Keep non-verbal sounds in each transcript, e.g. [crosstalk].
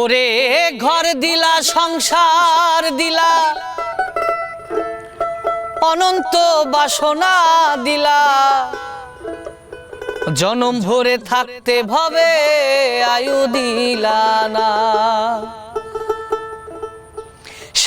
ওরে ঘর দিলা, সংসার দিলা, অনন্ত বাসনা দিলা। জনম ভরে থাকতে ভবে, আয়ু দিলা না।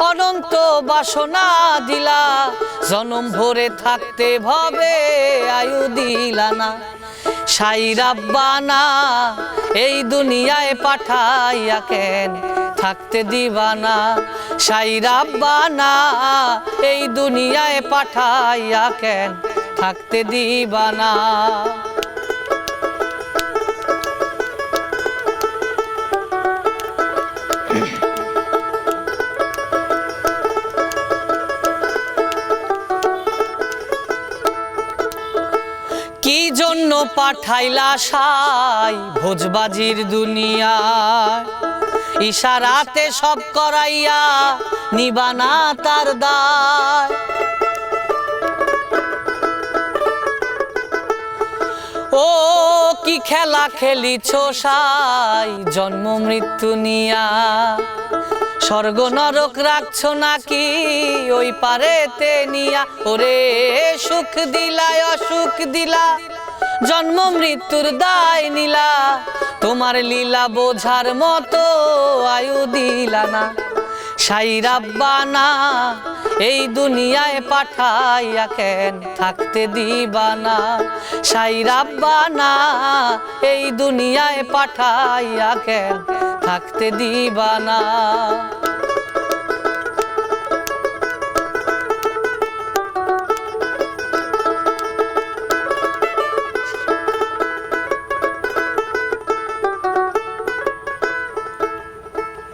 অনন্ত বাসনা দিলা। জনম ভরে থাকতে ভবে আয়ু দিলা না। সাই রাব্বানা এই দুনিয়ায় পাঠাইয়া কেন থাকতে দিবানা সাই রাব্বানা এই দুনিয়ায় পাঠাইয়া কেন থাকতে দিবানা কি [laughs] জন্য পাঠাইলা সাই ভোজবাজির দুনিয়া ইশারাতে সব করাইয়া নিবানা তার দায়। ও কি খেলা খেলিছ সাই জন্ম মৃত্যু নিয়া। স্বর্গ নরক রাখছ নাকি ওই পারেতে নিয়া। ওরে সুখ দিলা অসুখ দিলা জন্ম মৃত্যুর দায় নিলা। তোমার লীলা বোঝার মতো আয়ু দিলা না। সাই রাব্বানা এই দুনিয়ায় পাঠাইয়া কেন থাকতে দিবানা সাই রাব্বানা এই দুনিয়ায় পাঠাইয়া কেন থাকতে দিবানা